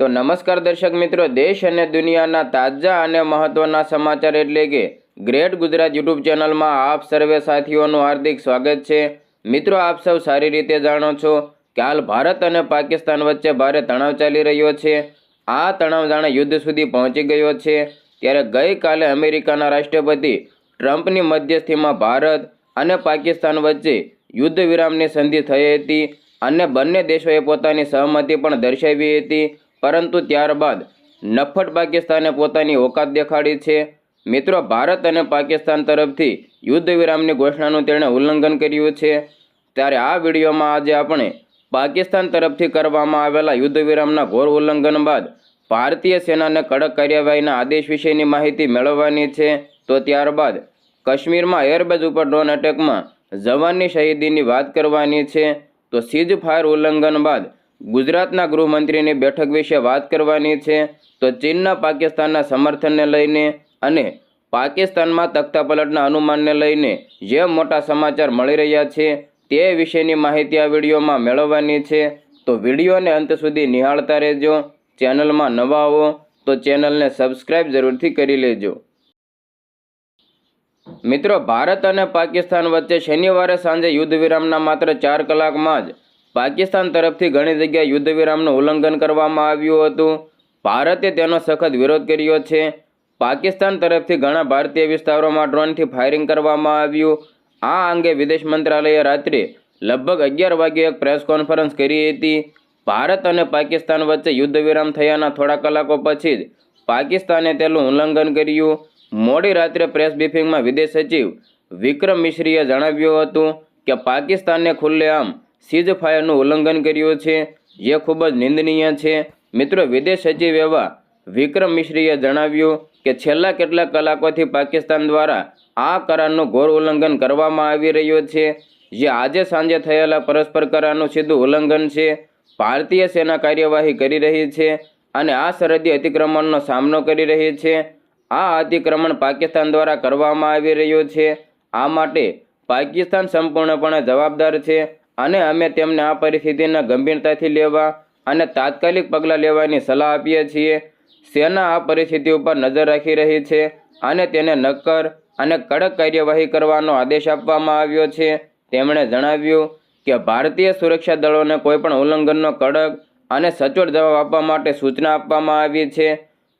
તો નમસ્કાર દર્શક મિત્રો, દેશ અને દુનિયાના તાજા અને મહત્વના સમાચાર એટલે કે ગ્રેટ ગુજરાત યુટ્યુબ ચેનલમાં આપ સર્વે સાથીઓનું હાર્દિક સ્વાગત છે. મિત્રો, આપ સૌ સારી રીતે જાણો છો કે હાલ ભારત અને પાકિસ્તાન વચ્ચે ભારે તણાવ ચાલી રહ્યો છે. આ તણાવ જાણે યુદ્ધ સુધી પહોંચી ગયો છે. ત્યારે ગઈકાલે અમેરિકાના રાષ્ટ્રપતિ ટ્રમ્પની મધ્યસ્થીમાં ભારત અને પાકિસ્તાન વચ્ચે યુદ્ધ વિરામની સંધિ થઈ હતી અને બંને દેશોએ પોતાની સહમતિ પણ દર્શાવી હતી. પરંતુ ત્યારબાદ નફટ પાકિસ્તાને પોતાની ઓકાત દેખાડી છે. મિત્રો, ભારત અને પાકિસ્તાન તરફથી યુદ્ધ વિરામની ઘોષણાનું તેણે ઉલ્લંઘન કર્યું છે. ત્યારે આ વિડીયોમાં આજે આપણે પાકિસ્તાન તરફથી કરવામાં આવેલા યુદ્ધ વિરામના ઘોર ઉલ્લંઘન બાદ ભારતીય સેનાને કડક કાર્યવાહીના આદેશ વિશેની માહિતી મેળવવાની છે. તો ત્યારબાદ કાશ્મીરમાં એરબેઝ ઉપર ડ્રોન અટેકમાં જવાનની શહીદીની વાત કરવાની છે. તો સીઝ ફાયર ઉલ્લંઘન બાદ ગુજરાતના ગૃહમંત્રીની બેઠક વિશે વાત કરવાની છે તો ચીનના પાકિસ્તાનના સમર્થનને લઈને અને પાકિસ્તાનમાં તખ્તાપલટના અનુમાનને લઈને જે મોટા સમાચાર મળી રહ્યા છે તે વિશેની માહિતી આ વિડીયોમાં મેળવવાની છે. તો વિડીયોને અંત સુધી નિહાળતા રહેજો, ચેનલમાં નવા આવો તો ચેનલને સબસ્ક્રાઈબ જરૂરથી કરી લેજો. મિત્રો, ભારત અને પાકિસ્તાન વચ્ચે શનિવારે સાંજે યુદ્ધ વિરામના માત્ર ચાર કલાકમાં જ પાકિસ્તાન તરફથી ઘણી જગ્યાએ યુદ્ધ વિરામનું ઉલ્લંઘન કરવામાં આવ્યું હતું. ભારતે તેનો સખત વિરોધ કર્યો છે. પાકિસ્તાન તરફથી ઘણા ભારતીય વિસ્તારોમાં ડ્રોનથી ફાયરિંગ કરવામાં આવ્યું. આ અંગે વિદેશ મંત્રાલયે રાત્રે લગભગ અગિયાર વાગ્યે એક પ્રેસ કોન્ફરન્સ કરી હતી. ભારત અને પાકિસ્તાન વચ્ચે યુદ્ધ વિરામ થયાના થોડા કલાકો પછી જ પાકિસ્તાને તેનું ઉલ્લંઘન કર્યું. મોડી રાત્રે પ્રેસ બ્રીફિંગમાં વિદેશ સચિવ વિક્રમ મિશ્રીએ જણાવ્યું હતું કે પાકિસ્તાને ખુલ્લેઆમ સીઝ ફાયરનું ઉલ્લંઘન કર્યું છે, જે ખૂબ જ નિંદનીય છે. મિત્રો, વિદેશ સચિવ એવા વિક્રમ મિશ્રીએ જણાવ્યું કે છેલ્લા કેટલાક કલાકોથી પાકિસ્તાન દ્વારા આ કરારનું ઘોર ઉલ્લંઘન કરવામાં આવી રહ્યું છે, જે આજે સાંજે થયેલા પરસ્પર કરારનું સીધું ઉલ્લંઘન છે. ભારતીય સેના કાર્યવાહી કરી રહી છે અને આ સરહદી અતિક્રમણનો સામનો કરી રહી છે. આ અતિક્રમણ પાકિસ્તાન દ્વારા કરવામાં આવી રહ્યું છે. આ માટે પાકિસ્તાન સંપૂર્ણપણે જવાબદાર છે. અને અમે તેમને આ પરિસ્થિતિને ગંભીરતાથી લેવા અને તાત્કાલિક પગલાં લેવાની સલાહ આપીએ છીએ. સેના આ પરિસ્થિતિ ઉપર નજર રાખી રહી છે અને તેને નક્કર અને કડક કાર્યવાહી કરવાનો આદેશ આપવામાં આવ્યો છે. તેમણે જણાવ્યું કે ભારતીય સુરક્ષા દળોને કોઈપણ ઉલ્લંઘનનો કડક અને સચોટ જવાબ આપવા માટે સૂચના આપવામાં આવી છે.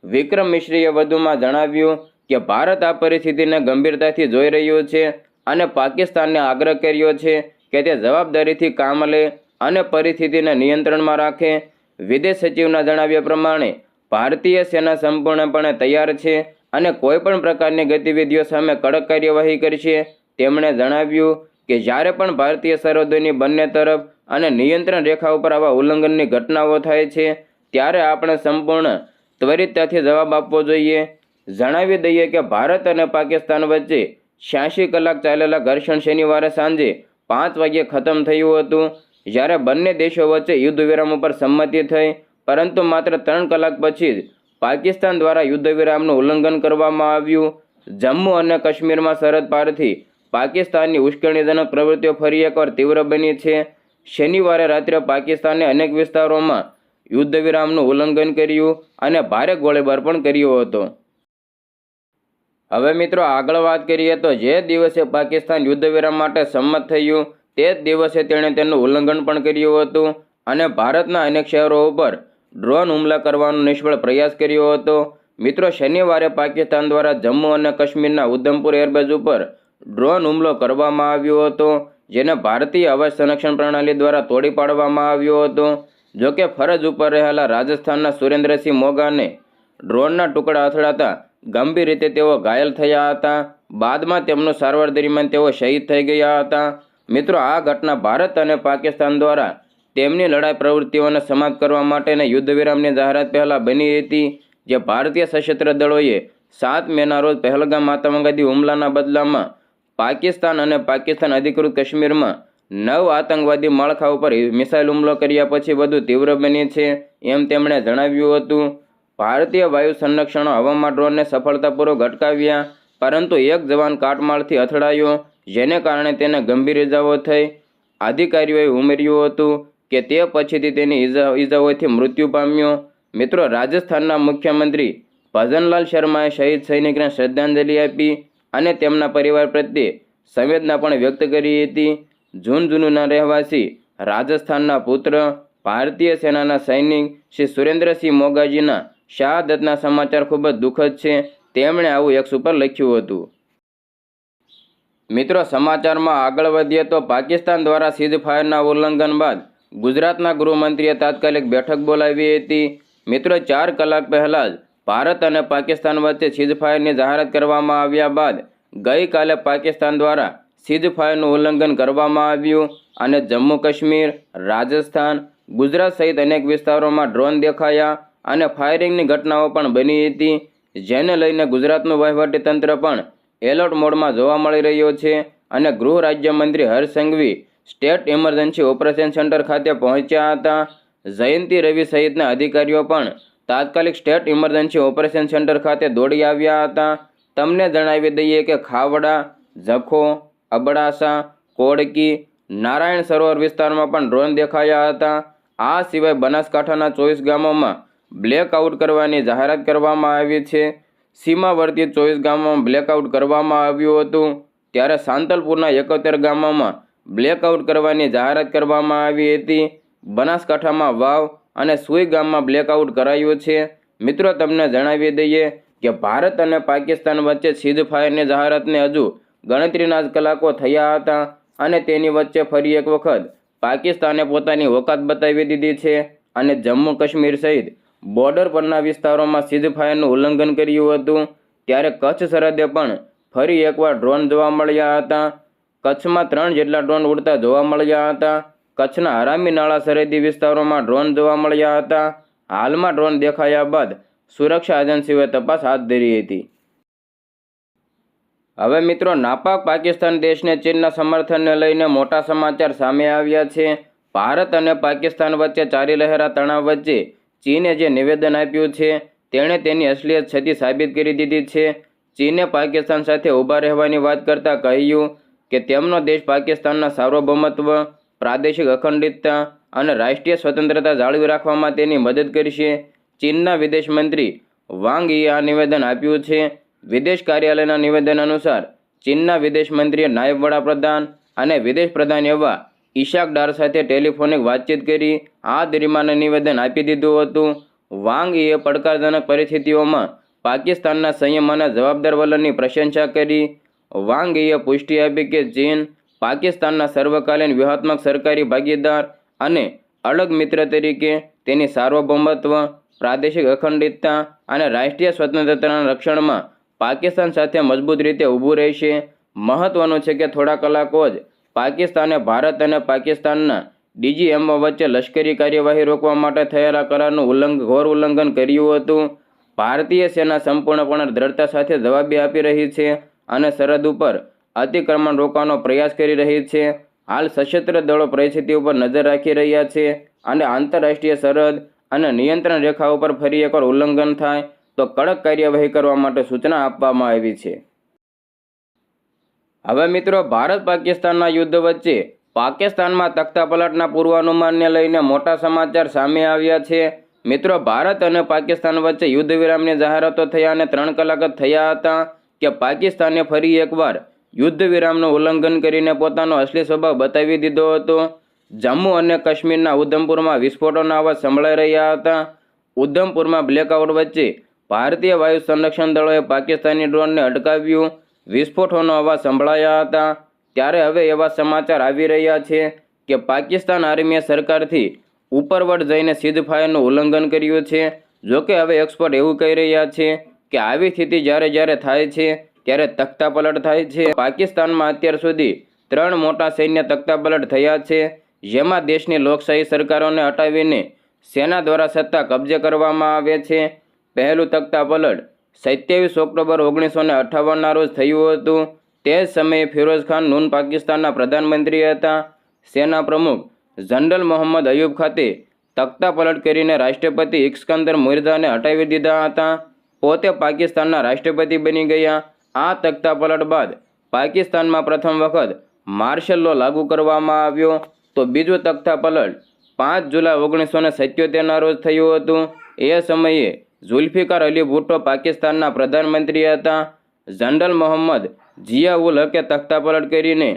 વિક્રમ મિશ્રીએ વધુમાં જણાવ્યું કે ભારત આ પરિસ્થિતિને ગંભીરતાથી જોઈ રહ્યું છે અને પાકિસ્તાનને આગ્રહ કર્યો છે કે તે જવાબદારીથી કામ લે અને પરિસ્થિતિને નિયંત્રણમાં રાખે. વિદેશ સચિવના જણાવ્યા પ્રમાણે, ભારતીય સેના સંપૂર્ણપણે તૈયાર છે અને કોઈપણ પ્રકારની ગતિવિધિઓ સામે કડક કાર્યવાહી કરશે. તેમણે જણાવ્યું કે જ્યારે પણ ભારતીય સરહદોની બંને તરફ અને નિયંત્રણ રેખા ઉપર આવા ઉલ્લંઘનની ઘટનાઓ થાય છે, ત્યારે આપણે સંપૂર્ણ ત્વરિતતાથી જવાબ આપવો જોઈએ. જણાવી દઈએ કે ભારત અને પાકિસ્તાન વચ્ચે છ્યાસી કલાક ચાલેલા ઘર્ષણ શનિવારે સાંજે પાંચ વાગ્યે ખતમ થયું હતું. જ્યારે બંને દેશો વચ્ચે યુદ્ધ વિરામ ઉપર સંમતિ થઈ, પરંતુ માત્ર ત્રણ કલાક પછી જ પાકિસ્તાન દ્વારા યુદ્ધ વિરામનું ઉલ્લંઘન કરવામાં આવ્યું. જમ્મુ અને કાશ્મીરમાં સરહદ પારથી પાકિસ્તાનની ઉશ્કેરણીજનક પ્રવૃત્તિઓ ફરી એકવાર તીવ્ર બની છે. શનિવારે રાત્રે પાકિસ્તાને અનેક વિસ્તારોમાં યુદ્ધ વિરામનું ઉલ્લંઘન કર્યું અને ભારે ગોળીબાર પણ કર્યો હતો. હવે મિત્રો આગળ વાત કરીએ તો જે દિવસે પાકિસ્તાન યુદ્ધ વિરામ માટે સંમત થયું, તે જ દિવસે તેણે તેનું ઉલ્લંઘન પણ કર્યું હતું અને ભારતના અનેક શહેરો ઉપર ડ્રોન હુમલા કરવાનો નિષ્ફળ પ્રયાસ કર્યો હતો. મિત્રો, શનિવારે પાકિસ્તાન દ્વારા જમ્મુ અને કાશ્મીરના ઉધમપુર એરબેઝ ઉપર ડ્રોન હુમલો કરવામાં આવ્યો હતો, જેને ભારતીય હવાઈ સંરક્ષણ પ્રણાલી દ્વારા તોડી પાડવામાં આવ્યો હતો. જોકે ફરજ ઉપર રહેલા રાજસ્થાનના સુરેન્દ્રસિંહ મોગાને ડ્રોનના ટુકડા અથડાતા ગંભીર રીતે તેઓ ઘાયલ થયા હતા. બાદમાં તેમનું સારવાર દરમિયાન તેઓ શહીદ થઈ ગયા હતા. મિત્રો, આ ઘટના ભારત અને પાકિસ્તાન દ્વારા તેમની લડાઈ પ્રવૃત્તિઓને સમાપ્ત કરવા માટેના યુદ્ધ વિરામની જાહેરાત પહેલાં બની હતી, જે ભારતીય સશસ્ત્ર દળોએ સાત મેના રોજ પહેલગામ આતંકવાદી હુમલાના બદલામાં પાકિસ્તાન અને પાકિસ્તાન અધિકૃત કાશ્મીરમાં નવ આતંકવાદી માળખા ઉપર મિસાઇલ હુમલો કર્યા પછી વધુ તીવ્ર બની છે એમ તેમણે જણાવ્યું હતું. ભારતીય વાયુ સંરક્ષણો હવામાં ડ્રોનને સફળતાપૂર્વક અટકાવ્યા, પરંતુ એક જવાન કાટમાળથી અથડાયો, જેને કારણે તેને ગંભીર ઇજાઓ થઈ. અધિકારીઓએ ઉમેર્યું હતું કે તે પછીથી તેની ઇજા ઇજાઓથી મૃત્યુ પામ્યો. મિત્રો, રાજસ્થાનના મુખ્યમંત્રી ભજનલાલ શર્માએ શહીદ સૈનિકને શ્રદ્ધાંજલિ આપી અને તેમના પરિવાર પ્રત્યે સંવેદના પણ વ્યક્ત કરી હતી. ઝુનઝુનુના રહેવાસી રાજસ્થાનના પુત્ર ભારતીય સેનાના સૈનિક શ્રી સુરેન્દ્રસિંહ મોગાજીના શહાદતના સમાચાર ખૂબ જ દુઃખદ છે. તેમણે આવું એક્સ ઉપર લખ્યું હતું. મિત્રો, સમાચારમાં આગળ વધીએ તો પાકિસ્તાન દ્વારા સીઝફાયરના ઉલ્લંઘન બાદ ગુજરાતના ગૃહમંત્રીએ તાત્કાલિક બેઠક બોલાવી હતી. મિત્રો, ચાર કલાક પહેલાં જ ભારત અને પાકિસ્તાન વચ્ચે સીઝ ફાયરની જાહેરાત કરવામાં આવ્યા બાદ ગઈકાલે પાકિસ્તાન દ્વારા સીઝફાયરનું ઉલ્લંઘન કરવામાં આવ્યું અને જમ્મુ કાશ્મીર રાજસ્થાન, ગુજરાત સહિત અનેક વિસ્તારોમાં ડ્રોન દેખાયા. અને ફાયરિંગની ઘટનાઓ પણ બની હતી, જેને લઈને ગુજરાતનું વહીવટીતંત્ર પણ એલર્ટ મોડમાં જોવા મળી રહ્યો છે અને ગૃહ રાજ્યમંત્રી Harsh Sanghavi state emergency operation centre ખાતે પહોંચ્યા હતા. જયંતિ રવિ સહિતના અધિકારીઓ પણ તાત્કાલિક સ્ટેટ ઇમરજન્સી ઓપરેશન સેન્ટર ખાતે દોડી આવ્યા હતા. તમને જણાવી દઈએ કે ખાવડા જખો અબડાસા, કોડકી, નારાયણ સરોવર વિસ્તારમાં પણ ડ્રોન દેખાયા હતા. આ સિવાય બનાસકાંઠાના ચોવીસ ગામોમાં બ્લેકઆઉટ કરવાની જાહેરાત કરવામાં આવી છે. સીમાવર્તી ચોવીસ ગામમાં બ્લેકઆઉટ કરવામાં આવ્યું હતું. ત્યારે સાંતલપુરના એકોતેર ગામોમાં બ્લેકઆઉટ કરવાની જાહેરાત કરવામાં આવી હતી. બનાસકાંઠામાં વાવ અને સુઈ ગામમાં બ્લેકઆઉટ કરાયું છે. મિત્રો, તમને જણાવી દઈએ કે ભારત અને પાકિસ્તાન વચ્ચે સીઝ ફાયરની જાહેરાતને હજુ ગણતરીના જ કલાકો થયા હતા અને તેની વચ્ચે ફરી એક વખત પાકિસ્તાને પોતાની ઓકાત બતાવી દીધી છે અને જમ્મુ કાશ્મીર સહિત બોર્ડર પરના વિસ્તારોમાં સીઝફાયરનું ઉલ્લંઘન કર્યું હતું. ત્યારે કચ્છ સરહદે પણ ફરી એકવાર ડ્રોન જોવા મળ્યા હતા. કચ્છમાં ત્રણ જેટલા ડ્રોન ઉડતા જોવા મળ્યા હતા. કચ્છના હરામી નાળા સરહદી વિસ્તારોમાં ડ્રોન જોવા મળ્યા હતા. હાલમાં ડ્રોન દેખાયા બાદ સુરક્ષા એજન્સીઓએ તપાસ હાથ ધરી હતી. હવે મિત્રો, નાપાક પાકિસ્તાન દેશને ચીનના સમર્થનને લઈને મોટા સમાચાર સામે આવ્યા છે. ભારત અને પાકિસ્તાન વચ્ચે ચાલી રહેલા તણાવ વચ્ચે ચીને જે નિવેદન આપ્યું છે, તેણે તેની અસલિયત છતી સાબિત કરી દીધી છે. ચીને પાકિસ્તાન સાથે ઊભા રહેવાની વાત કરતાં કહ્યું કે તેમનો દેશ પાકિસ્તાનના સાર્વભૌમત્વ, પ્રાદેશિક અખંડિતતા અને રાષ્ટ્રીય સ્વતંત્રતા જાળવી રાખવામાં તેની મદદ કરશે. ચીનના વિદેશ મંત્રી વાંગ ઈએ આ નિવેદન આપ્યું છે. વિદેશ કાર્યાલયના નિવેદન અનુસાર, ચીનના વિદેશ મંત્રીએ નાયબ વડાપ્રધાન અને વિદેશ પ્રધાન એવા ઈશાક ડાર સાથે ટેલિફોનિક વાતચીત કરી આ દરમિયાન નિવેદન આપી દીધું હતું. વાંગીએ પડકારજનક પરિસ્થિતિઓમાં પાકિસ્તાનના સંયમ અને જવાબદાર વલણની પ્રશંસા કરી. વાંગીએ પુષ્ટિ આપી કે ચીન પાકિસ્તાનના સર્વકાલીન વ્યૂહાત્મક સરકારી ભાગીદાર અને અલગ મિત્ર તરીકે તેની સાર્વભૌમત્વ, પ્રાદેશિક અખંડિતતા અને રાષ્ટ્રીય સ્વતંત્રતાના રક્ષણમાં પાકિસ્તાન સાથે મજબૂત રીતે ઊભું રહેશે. મહત્વનું છે કે થોડા કલાકો જ પાકિસ્તાને ભારત અને પાકિસ્તાનના ડીજીએમઓ વચ્ચે લશ્કરી કાર્યવાહી રોકવા માટે થયેલા કરારનું ઉલ્લંઘ, ઘોર ઉલ્લંઘન કર્યું હતું. ભારતીય સેના સંપૂર્ણપણે દ્રઢતા સાથે જવાબી આપી રહી છે અને સરહદ ઉપર અતિક્રમણ રોકવાનો પ્રયાસ કરી રહી છે. હાલ સશસ્ત્ર દળો પરિસ્થિતિ ઉપર નજર રાખી રહ્યા છે અને આંતરરાષ્ટ્રીય સરહદ અને નિયંત્રણ રેખા ઉપર ફરી એકવાર ઉલ્લંઘન થાય તો કડક કાર્યવાહી કરવા માટે સૂચના આપવામાં આવી છે. હવે મિત્રો, ભારત પાકિસ્તાનના યુદ્ધ વચ્ચે પાકિસ્તાનમાં તખ્તાપલટના પૂર્વાનુમાનને લઈને મોટા સમાચાર સામે આવ્યા છે. મિત્રો, ભારત અને પાકિસ્તાન વચ્ચે યુદ્ધ વિરામની જાહેરાતો થયા અને ત્રણ કલાક જ થયા હતા કે પાકિસ્તાને ફરી એકવાર યુદ્ધ વિરામનું ઉલ્લંઘન કરીને પોતાનો અસલી સ્વભાવ બતાવી દીધો હતો. જમ્મુ અને કાશ્મીરના ઉધમપુરમાં વિસ્ફોટોના અવાજ સંભળાઈ રહ્યા હતા. ઉધમપુરમાં બ્લેકઆઉટ વચ્ચે ભારતીય વાયુ સંરક્ષણ દળોએ પાકિસ્તાની ડ્રોનને અટકાવ્યું. વિસ્ફોટોનો અવાજ સંભળાયા હતા. ત્યારે હવે એવા સમાચાર આવી રહ્યા છે કે પાકિસ્તાન આર્મીએ સરકારથી ઉપરવટ જઈને સીધ ફાયરનું ઉલ્લંઘન કર્યું છે. જોકે હવે એક્સપર્ટ એવું કહી રહ્યા છે કે આવી સ્થિતિ જ્યારે જ્યારે થાય છે, ત્યારે તખ્તાપલટ થાય છે. પાકિસ્તાનમાં અત્યાર સુધી ત્રણ મોટા સૈન્ય તખ્તાપલટ થયા છે, જેમાં દેશની લોકશાહી સરકારોને હટાવીને સેના દ્વારા સત્તા કબજે કરવામાં આવે છે. પહેલું તખ્તાપલટ સત્યાવીસ ઓક્ટોબર ઓગણીસો ને અઠ્ઠાવનના રોજ થયું હતું. તે સમયે ફિરોઝ ખાન નૂન પાકિસ્તાનના પ્રધાનમંત્રી હતા. સેના પ્રમુખ જનરલ મોહમ્મદ અયુબ ખાતે તખ્તાપલટ કરીને રાષ્ટ્રપતિ ઇસ્કંદર મુર્દાને હટાવી દીધા હતા. પોતે પાકિસ્તાનના રાષ્ટ્રપતિ બની ગયા. આ તખ્તાપલટ બાદ પાકિસ્તાનમાં પ્રથમ વખત માર્શલ લો લાગુ કરવામાં આવ્યો. તો બીજું તખ્તાપલટ પાંચ જુલાઈ ઓગણીસો ને સત્યોતેરના રોજ થયું હતું. એ સમયે ઝુલ્ફિકાર અલી ભુટ્ટો પાકિસ્તાનના પ્રધાનમંત્રી હતા. જનરલ મોહમ્મદ જિયા ઉલ હકે તખ્તાપલટ કરીને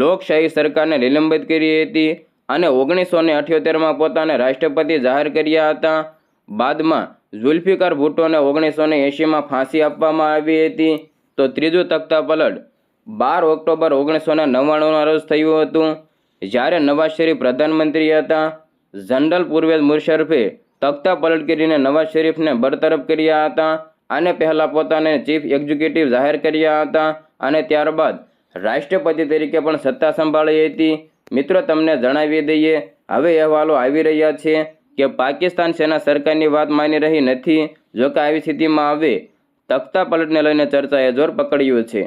લોકશાહી સરકારને નિલંબિત કરી હતી અને ઓગણીસો ને અઠ્યોતેરમાં પોતાને રાષ્ટ્રપતિ જાહેર કર્યા હતા. બાદમાં ઝુલ્ફિકાર ભુટ્ટોને ઓગણીસો ને એંશીમાં ફાંસી આપવામાં આવી હતી. તો ત્રીજું તખ્તાપલટ બાર ઓક્ટોબર ઓગણીસો ને નવ્વાણુંના રોજ થયું હતું. જ્યારે નવાઝ શરીફ પ્રધાનમંત્રી હતા. જનરલ પૂર્વેજ મુશર્રફે તખ્તા પલટ કરીને નવાઝ શરીફને બરતરફ કર્યા હતા અને પહેલાં પોતાને ચીફ એક્ઝિક્યુટિવ જાહેર કર્યા હતા અને ત્યારબાદ રાષ્ટ્રપતિ તરીકે પણ સત્તા સંભાળી હતી. મિત્રો, તમને જણાવી દઈએ, હવે અહેવાલો આવી રહ્યા છે કે પાકિસ્તાન સેના સરકારની વાત માની રહી નથી. જોકે આવી સ્થિતિમાં હવે તખ્તા પલટને લઈને ચર્ચાએ જોર પકડ્યું છે.